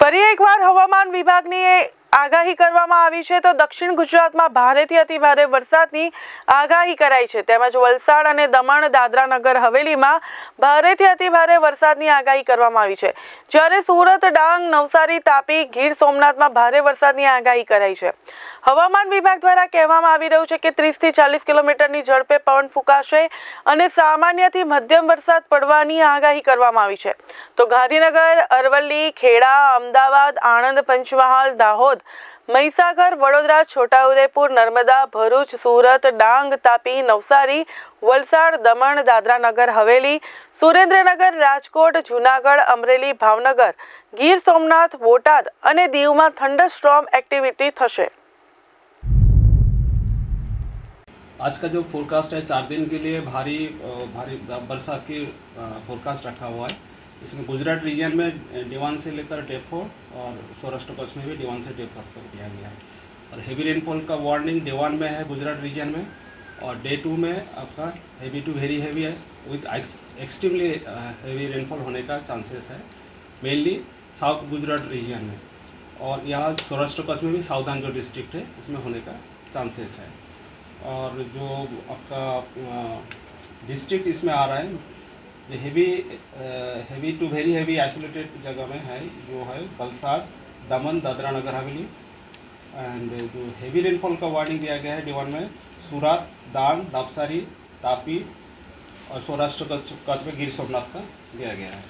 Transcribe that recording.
ફરી એકવાર હવામાન વિભાગની આગાહી કરવામાં આવી છે તો દક્ષિણ ગુજરાતમાં ભારેથી અતિભારે વરસાદની આગાહી કરાઈ છે. તેમજ વલસાડ અને દમણ દાદરા નગર હવેલીમાં ભારેથી અતિભારે વરસાદની આગાહી કરવામાં આવી છે. જ્યારે સુરત, ડાંગ, નવસારી, તાપી, ગીર સોમનાથમાં ભારે વરસાદની આગાહી કરાઈ છે. હવામાન વિભાગ દ્વારા કહેવામાં આવી રહ્યું છે કે ત્રીસથી ચાલીસ કિલોમીટરની ઝડપે પવન ફૂંકાશે અને સામાન્યથી મધ્યમ વરસાદ પડવાની આગાહી કરવામાં આવી છે. તો ગાંધીનગર, અરવલ્લી, ખેડા, અમદાવાદ, આણંદ, પંચમહાલ, દાહોદ મહીસાગર વડોદરા છોટાઉદેપુર નર્મદા ભરૂચ સુરત ડાંગ તાપી નવસારી વલસાડ દમણ દાદરાનગર હવેલી સુરેન્દ્રનગર રાજકોટ જૂનાગઢ અમરેલી ભાવનગર ગીર સોમનાથ બોટાદ અને દીવમાં થંડરસ્ટ્રોમ એક્ટિવિટી થશે आज का जो फोरकास्ट है चार दिन के लिए भारी अ, भारी बरसात की फोरकास्ट रखा हुआ है इसमें गुजरात रीजन में डिवान से लेकर फोर और सौराष्ट्र कच्छ में भी डिवान से फोर तक दिया गया है। और हेवी रेनफॉल का वार्निंग डे वन में है, गुजरात रीजन में, और डे टू में आपका हेवी टू वेरी हेवी है। विथ एक्सट्रीमली हेवी रेनफॉल होने का चांसेस है। मेनली साउथ गुजरात रीजन में। और यहाँ सौराष्ट्र कच्छ में भी सावधान जो डिस्ट्रिक्ट है, इसमें होने का चांसेस है। और जो आपका डिस्ट्रिक्ट इसमें आ रहा है heavy heavy to very heavy isolated जगह में है, जो है बलसाद दमन, दादरा नगर हवेली। एंड जो हेवी रेनफॉल का वार्निंग दिया गया है डिवान में, सूरत, दान, दापसारी, तापी और सौराष्ट्र कच्छ में गिर सोमनाथ का दिया गया है।